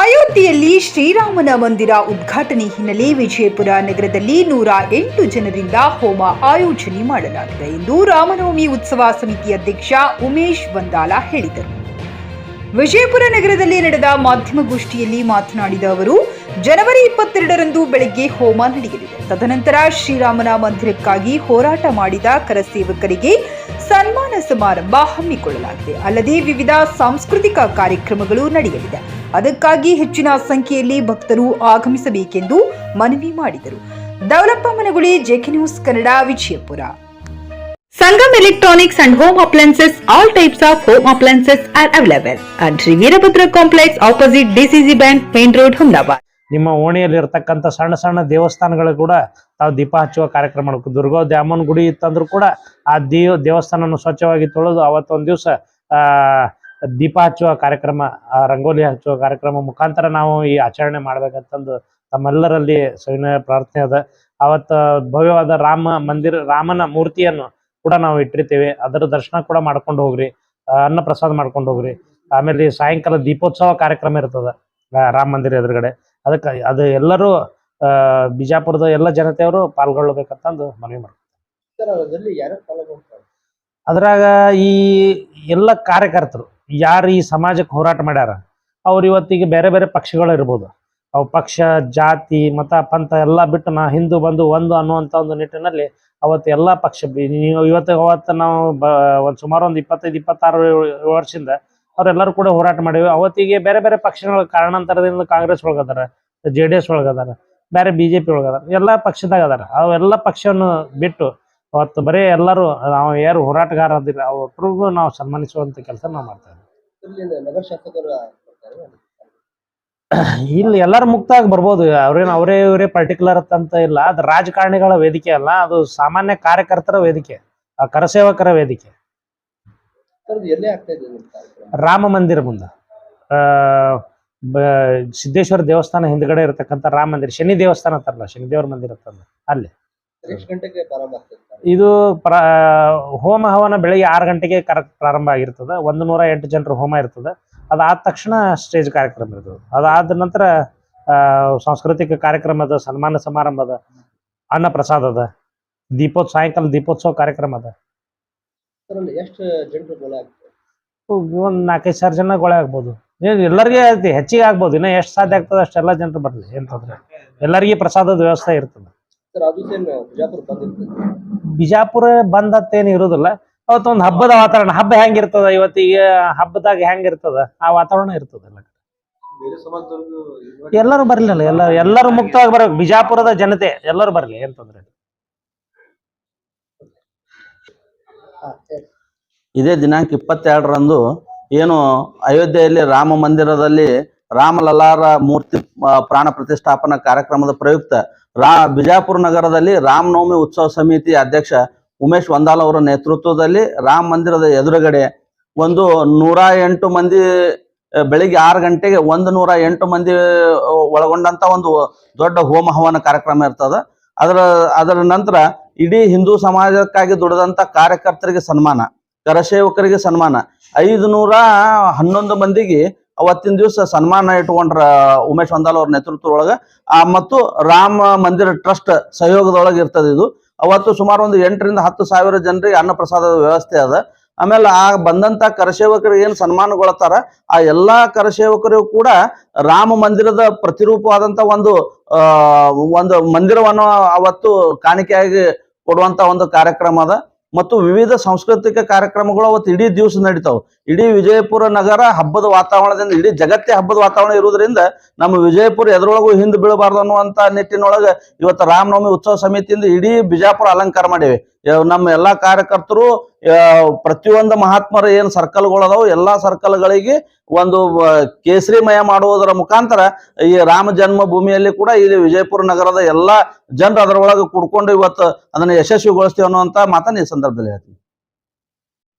ಅಯೋಧ್ಯೆಯಲ್ಲಿ ಶ್ರೀರಾಮನ ಮಂದಿರ ಉದ್ಘಾಟನೆ ಹಿನ್ನೆಲೆ ವಿಜಯಪುರ ನಗರದಲ್ಲಿ ನೂರ ಎಂಟು ಜನರಿಂದ ಹೋಮ ಆಯೋಜನೆ ಮಾಡಲಾಗಿದೆ ಎಂದು ರಾಮನವಮಿ ಉತ್ಸವ ಸಮಿತಿ ಅಧ್ಯಕ್ಷ ಉಮೇಶ್ ವಂದಾಲ ಹೇಳಿದರು. ವಿಜಯಪುರ ನಗರದಲ್ಲಿ ನಡೆದ ಮಾಧ್ಯಮಗೋಷ್ಠಿಯಲ್ಲಿ ಮಾತನಾಡಿದ ಅವರು, ಜನವರಿ ಇಪ್ಪತ್ತೆರಡರಂದು ಬೆಳಗ್ಗೆ ಹೋಮ ನಡೆಯಲಿದೆ. ತದನಂತರ ಶ್ರೀರಾಮನ ಮಂದಿರಕ್ಕಾಗಿ ಹೋರಾಟ ಮಾಡಿದ ಕರಸೇವಕರಿಗೆ ಸನ್ಮಾನ ಸಮಾರಂಭ ಹಮ್ಮಿಕೊಳ್ಳಲಾಗಿದೆ. ಅಲ್ಲದೆ ವಿವಿಧ ಸಾಂಸ್ಕೃತಿಕ ಕಾರ್ಯಕ್ರಮಗಳು ನಡೆಯಲಿದೆ. ಅದಕ್ಕಾಗಿ ಹೆಚ್ಚಿನ ಸಂಖ್ಯೆಯಲ್ಲಿ ಭಕ್ತರು ಆಗಮಿಸಬೇಕೆಂದು ಮನವಿ ಮಾಡಿದರು. Daulappa Managuli JK news Kannada Vijayapura. Sangam electronics and home appliances all types of home appliances are available. And Shri Veerabhadra complex opposite DCC bank main road Ahmedabad. ನಿಮ್ಮ ಓಣಿಯಲ್ಲಿ ಇರ್ತಕ್ಕಂಥ ಸಣ್ಣ ಸಣ್ಣ ದೇವಸ್ಥಾನಗಳು ಕೂಡ ತಾವು ದೀಪ ಹಚ್ಚುವ ಕಾರ್ಯಕ್ರಮ ಮಾಡಬೇಕು. ದುರ್ಗಾ ದ್ಯಾಮನ್ ಗುಡಿ ಇತ್ತಂದ್ರೂ ಕೂಡ ಆ ದೇವ ದೇವಸ್ಥಾನವನ್ನು ಸ್ವಚ್ಛವಾಗಿ ತೊಳೆದು ಅವತ್ತೊಂದು ದಿವಸ ಆ ದೀಪ ಹಚ್ಚುವ ಕಾರ್ಯಕ್ರಮ ರಂಗೋಲಿ ಹಚ್ಚುವ ಕಾರ್ಯಕ್ರಮ ಮುಖಾಂತರ ನಾವು ಈ ಆಚರಣೆ ಮಾಡ್ಬೇಕಂತಂದು ತಮ್ಮೆಲ್ಲರಲ್ಲಿ ಸವಿನಯ ಪ್ರಾರ್ಥನೆ ಅದ. ಅವತ್ತ ಭವ್ಯವಾದ ರಾಮ ಮಂದಿರ ರಾಮನ ಮೂರ್ತಿಯನ್ನು ಕೂಡ ನಾವು ಇಟ್ಟಿರ್ತೀವಿ. ಅದರ ದರ್ಶನ ಕೂಡ ಮಾಡ್ಕೊಂಡು ಹೋಗ್ರಿ ಅನ್ನ ಪ್ರಸಾದ ಮಾಡ್ಕೊಂಡು ಹೋಗ್ರಿ. ಆಮೇಲೆ ಸಾಯಂಕಾಲ ದೀಪೋತ್ಸವ ಕಾರ್ಯಕ್ರಮ ಇರ್ತದ ರಾಮ ಮಂದಿರ ಎದುರುಗಡೆ. ಅದಕ್ಕೆ ಅದು ಎಲ್ಲರೂ ಆ, ಬಿಜಾಪುರದ ಎಲ್ಲ ಜನತೆಯವರು ಪಾಲ್ಗೊಳ್ಬೇಕಂತಂದು ಮನವಿ ಮಾಡ್ತಾರೆ ಅದ್ರಾಗ ಈ ಎಲ್ಲ ಕಾರ್ಯಕರ್ತರು ಯಾರು ಈ ಸಮಾಜಕ್ಕೆ ಹೋರಾಟ ಮಾಡ್ಯಾರ? ಅವ್ರು ಇವತ್ತಿಗೆ ಬೇರೆ ಬೇರೆ ಪಕ್ಷಗಳು ಇರ್ಬೋದು. ಅವು ಪಕ್ಷ, ಜಾತಿ, ಮತ, ಪಂಥ ಎಲ್ಲ ಬಿಟ್ಟು ನಾ ಹಿಂದೂ ಬಂದು ಒಂದು ಅನ್ನುವಂಥ ಒಂದು ನಿಟ್ಟಿನಲ್ಲಿ ಅವತ್ತು ಎಲ್ಲ ಪಕ್ಷ ನೀವು ಇವತ್ತು ಅವತ್ತು ನಾವು ಬ, ಒಂದು ಸುಮಾರು ಒಂದು ಇಪ್ಪತ್ತೈದು, ಇಪ್ಪತ್ತಾರು ವರ್ಷದಿಂದ ಅವರೆಲ್ಲರೂ ಕೂಡ ಹೋರಾಟ ಮಾಡಿವಿ. ಅವತ್ತಿಗೆ ಬೇರೆ ಬೇರೆ ಪಕ್ಷಗಳ ಕಾರಣಾಂತರದಿಂದ ಕಾಂಗ್ರೆಸ್ ಒಳಗದಾರ ಜೆ ಡಿ ಎಸ್ ಒಳಗದಾರ, ಬೇರೆ ಬಿ ಜೆ ಪಿ ಒಳಗದಾರ, ಎಲ್ಲ ಪಕ್ಷದಾಗ ಅದಾರ. ಅವೆಲ್ಲ ಪಕ್ಷವನ್ನು ಬಿಟ್ಟು ಅವತ್ತು ಬರೀ ಎಲ್ಲರೂ, ನಾವು ಯಾರು ಹೋರಾಟಗಾರ ಅದಿಲ್ಲ ಅವ್ರಿಗೂ ನಾವು ಸನ್ಮಾನಿಸುವಂಥ ಕೆಲಸ ನಾವು ಮಾಡ್ತಾ ಇದ್ದೀವಿ. ಇಲ್ಲಿ ನಗರ ಶಾಸಕರ ಇಲ್ಲಿ ಎಲ್ಲರೂ ಮುಕ್ತವಾಗಿ ಬರ್ಬೋದು. ಅವ್ರೇನು ಅವರೇ ಇವರೇ ಪರ್ಟಿಕ್ಯುಲರ್ ಅಂತ ಇಲ್ಲ. ಅದು ರಾಜಕಾರಣಿಗಳ ವೇದಿಕೆ ಅಲ್ಲ. ಅದು ಸಾಮಾನ್ಯ ಕಾರ್ಯಕರ್ತರ ವೇದಿಕೆ. ಆ ಕರಸೇವಕರ ವೇದಿಕೆ. ರಾಮ ಮಂದಿರ ಮುಂದೆ. ಸಿದ್ದೇಶ್ವರ ದೇವಸ್ಥಾನ ಹಿಂದ್ಗಡೆ ಇರತಕ್ಕಂಥ ರಾಮ ಮಂದಿರ. ಶನಿ ದೇವಸ್ಥಾನ ಅಂತಾರಲ್ಲ ಶನಿ ದೇವರ ಮಂದಿರ ಅಂತಂದ್ರೆ ಅಲ್ಲಿ. ಇದು ಪ್ರ ಹೋಮ ಹವನ ಬೆಳಿಗ್ಗೆ ಆರು ಗಂಟೆಗೆ ಕರೆಕ್ಟ್ ಪ್ರಾರಂಭ ಆಗಿರ್ತದೆ. ಒಂದು ನೂರ ಎಂಟು ಜನರ ಹೋಮ ಇರ್ತದೆ. ಅದಾದ ತಕ್ಷಣ ಸ್ಟೇಜ್ ಕಾರ್ಯಕ್ರಮ ಇರ್ತದೆ. ಅದಾದ ನಂತರ ಸಾಂಸ್ಕೃತಿಕ ಕಾರ್ಯಕ್ರಮ ಅದ ಸನ್ಮಾನ ಸಮಾರಂಭ ಅದ ಅನ್ನ ಪ್ರಸಾದ ಅದ. ದೀಪೋತ್ಸವ ಸಾಯಂಕಾಲ ದೀಪೋತ್ಸವ ಕಾರ್ಯಕ್ರಮ ಅದ. ಒಂದು ನಾಲ್ಕೈದು ಸಾವಿರ ಜನ ಗೊಳೆ ಆಗ್ಬೋದು. ಎಲ್ಲರಿಗೆ ಹೆಚ್ಚಿಗೆ ಆಗ್ಬೋದು. ಇನ್ನ ಎಷ್ಟು ಸಾಧ್ಯ ಆಗ್ತದೆ ಅಷ್ಟೆಲ್ಲ ಜನರು ಬರಲಿ. ಏನ್ ತೊಂದ್ರೆ ಎಲ್ಲರಿಗೆ ಪ್ರಸಾದದ ವ್ಯವಸ್ಥೆ ಇರ್ತದೆ. ಬಿಜಾಪುರ ಬಂದತ್ತೇನು ಇರುದಿಲ್ಲ. ಅವತ್ತೊಂದು ಹಬ್ಬದ ವಾತಾವರಣ ಹಬ್ಬ ಹೆಂಗಿರ್ತದ ಇವತ್ತಿಗೆ ಹಬ್ಬದಾಗ ಹೆಂಗಿರ್ತದ? ಆ ವಾತಾವರಣ ಇರ್ತದ ಎಲ್ಲ. ಬೇರೆ ಎಲ್ಲರೂ ಬರ್ಲಿಲ್ಲ ಎಲ್ಲ ಎಲ್ಲರೂ ಮುಕ್ತವಾಗಿ ಬರ್ಬೇಕು. ಬಿಜಾಪುರದ ಜನತೆ ಎಲ್ಲರೂ ಬರ್ಲಿ ಏನ್ ತೊಂದ್ರೆ. ಇದೇ ದಿನಾಂಕ ಇಪ್ಪತ್ತೆರಡರಂದು ಏನು ಅಯೋಧ್ಯೆಯಲ್ಲಿ ರಾಮ ಮಂದಿರದಲ್ಲಿ ರಾಮಲಲ್ಲಾರ ಮೂರ್ತಿ ಪ್ರಾಣ ಪ್ರತಿಷ್ಠಾಪನಾ ಕಾರ್ಯಕ್ರಮದ ಪ್ರಯುಕ್ತ ರಾ, ಬಿಜಾಪುರ ನಗರದಲ್ಲಿ ರಾಮನವಮಿ ಉತ್ಸವ ಸಮಿತಿ ಅಧ್ಯಕ್ಷ ಉಮೇಶ್ ವಂದಾಲ್ ಅವರ ನೇತೃತ್ವದಲ್ಲಿ ರಾಮ ಮಂದಿರದ ಎದುರುಗಡೆ ಒಂದು ನೂರ ಎಂಟು ಮಂದಿ ಬೆಳಿಗ್ಗೆ ಆರು ಗಂಟೆಗೆ ಒಂದು ನೂರ ಎಂಟು ಮಂದಿ ಒಳಗೊಂಡಂತ ಒಂದು ದೊಡ್ಡ ಹೋಮ ಹವನ ಕಾರ್ಯಕ್ರಮ ಇರ್ತದ. ಅದರ ಅದರ ನಂತರ ಇಡೀ ಹಿಂದೂ ಸಮಾಜಕ್ಕಾಗಿ ದುಡಿದಂತ ಕಾರ್ಯಕರ್ತರಿಗೆ ಸನ್ಮಾನ, ಕರಸೇವಕರಿಗೆ ಸನ್ಮಾನ ಐದು ನೂರ ಹನ್ನೊಂದು ಮಂದಿಗೆ ಅವತ್ತಿನ ದಿವಸ ಸನ್ಮಾನ ಇಟ್ಕೊಂಡ್ರ ಉಮೇಶ್ ವಂದಾಲ್ ಅವ್ರ ನೇತೃತ್ವದೊಳಗ. ಮತ್ತು ರಾಮ ಮಂದಿರ ಟ್ರಸ್ಟ್ ಸಹಯೋಗದೊಳಗೆ ಇರ್ತದೆ ಇದು. ಅವತ್ತು ಸುಮಾರು ಒಂದು ಎಂಟರಿಂದ ಹತ್ತು ಸಾವಿರ ಜನರಿಗೆ ಅನ್ನ ಪ್ರಸಾದದ ವ್ಯವಸ್ಥೆ ಅದ. ಆಮೇಲೆ ಆ ಬಂದಂತ ಕರಸೇವಕರಿಗೆ ಏನು ಸನ್ಮಾನಗೊಳ್ತಾರ, ಆ ಎಲ್ಲಾ ಕರಸೇವಕರಿಗೂ ಕೂಡ ರಾಮ ಮಂದಿರದ ಪ್ರತಿರೂಪವಾದಂತ ಒಂದು ಒಂದು ಮಂದಿರವನ್ನು ಅವತ್ತು ಕಾಣಿಕೆಯಾಗಿ ಕೊಡುವಂತ ಒಂದು ಕಾರ್ಯಕ್ರಮ ಅದ. ಮತ್ತು ವಿವಿಧ ಸಾಂಸ್ಕೃತಿಕ ಕಾರ್ಯಕ್ರಮಗಳು ಅವತ್ತು ಇಡೀ ದಿವಸ ನಡೀತಾವ. ಇಡೀ ವಿಜಯಪುರ ನಗರ ಹಬ್ಬದ ವಾತಾವರಣದಿಂದ, ಇಡೀ ಜಗತ್ತೇ ಹಬ್ಬದ ವಾತಾವರಣ ಇರುವುದರಿಂದ ನಮ್ಮ ವಿಜಯಪುರ ಎದರೊಳಗೂ ಹಿಂದೆ ಬೀಳಬಾರ್ದು ಅನ್ನುವಂತ ನಿಟ್ಟಿನೊಳಗೆ ಇವತ್ತು ರಾಮನವಮಿ ಉತ್ಸವ ಸಮಿತಿಯಿಂದ ಇಡೀ ಬಿಜಾಪುರ ಅಲಂಕಾರ ಮಾಡಿವೆ. ನಮ್ಮ ಎಲ್ಲಾ ಕಾರ್ಯಕರ್ತರು ಪ್ರತಿಯೊಂದು ಮಹಾತ್ಮರ ಏನ್ ಸರ್ಕಲ್ಗಳು ಅದಾವ, ಎಲ್ಲಾ ಸರ್ಕಲ್ಗಳಿಗೆ ಒಂದು ಕೇಸರಿ ಕೇಸರಿಮಯ ಮಾಡುವುದರ ಮುಖಾಂತರ ಈ ರಾಮ ಜನ್ಮ ಭೂಮಿಯಲ್ಲಿ ಕೂಡ ಇಲ್ಲಿ ವಿಜಯಪುರ ನಗರದ ಎಲ್ಲಾ ಜನರು ಅದರೊಳಗೆ ಕುಡ್ಕೊಂಡು ಇವತ್ತು ಅದನ್ನ ಯಶಸ್ವಿಗೊಳಿಸ್ತೀವಿ ಅನ್ನುವಂತ ಮಾತನ್ನ ಈ ಸಂದರ್ಭದಲ್ಲಿ ಹೇಳ್ತೀನಿ.